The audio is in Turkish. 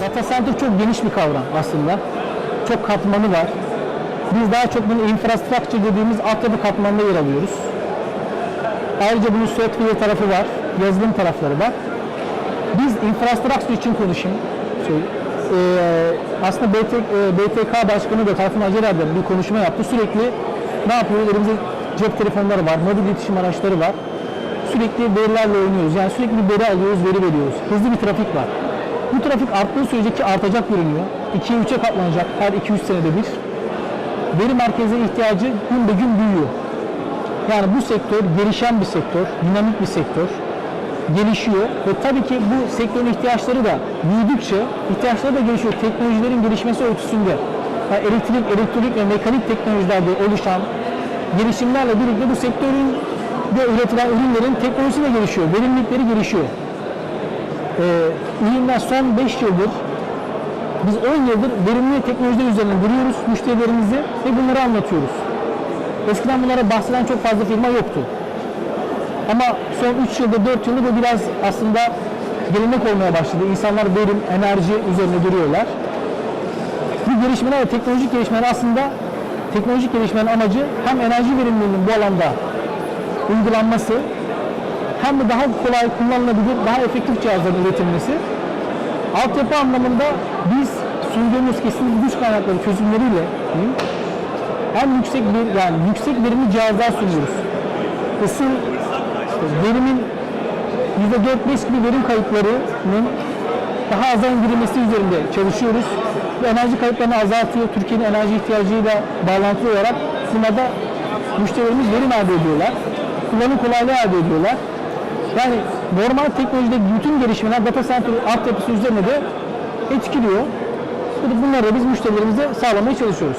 Data center çok geniş bir kavram aslında. Çok katmanı var. Biz daha çok bunu infrastructure dediğimiz altyapı katmanında yer alıyoruz. Ayrıca bunun software tarafı var, yazılım tarafları var. Biz infrastructure için konuşayım. Şey, eee, aslında BT, eee, BTK Başkanı da Tayfun Acerer'de bir konuşma yaptı. Sürekli ne yapıyoruz? Elimizde cep telefonları var, mobil iletişim araçları var. Sürekli verilerle oynuyoruz. Yani sürekli bir veri alıyoruz, veri veriyoruz. Hızlı bir trafik var. Bu trafik arttığı sürece ki artacak görünüyor. 2'ye 3'e katlanacak her 200 senede bir. Veri merkezi ihtiyacı gün be gün büyüyor. Yani bu sektör gelişen bir sektör, dinamik bir sektör. Gelişiyor ve tabii ki bu sektörün ihtiyaçları da büyüdükçe ihtiyaçları da gelişiyor. Teknolojilerin gelişmesi ölçüsünde. Yani elektrik, elektronik ve mekanik teknolojilerde oluşan gelişimlerle birlikte bu sektörün de üretilen ürünlerin teknolojisi de gelişiyor, verimlilikleri gelişiyor. Ee, ürünler son 5 yıldır biz 10 yıldır verimli teknolojiler üzerine duruyoruz müşterilerimizi ve bunları anlatıyoruz. Eskiden bunlara bahseden çok fazla firma yoktu. Ama son 3 yılda 4 yılda bu biraz aslında gelenek olmaya başladı. İnsanlar verim, enerji üzerine duruyorlar. Bu gelişmeler ve teknolojik gelişmeler aslında teknolojik gelişmenin amacı hem enerji verimliliğinin bu alanda uygulanması hem de daha kolay kullanılabilir, daha efektif cihazların üretilmesi. Altyapı anlamında biz sunduğumuz kesin güç kaynakları çözümleriyle hem yüksek bir yani yüksek verimli cihazlar sunuyoruz. Isıl işte verimin %4-5 gibi verim kayıplarının daha aza indirilmesi üzerinde çalışıyoruz. Bu enerji kayıplarını azaltıyor. Türkiye'nin enerji ihtiyacıyla bağlantılı olarak sunmada müşterilerimiz verim elde ediyorlar. Kullanım kolaylığı elde ediyorlar. Yani normal teknolojide bütün gelişmeler data center altyapısı üzerine de etkiliyor. Bunları biz müşterilerimize sağlamaya çalışıyoruz.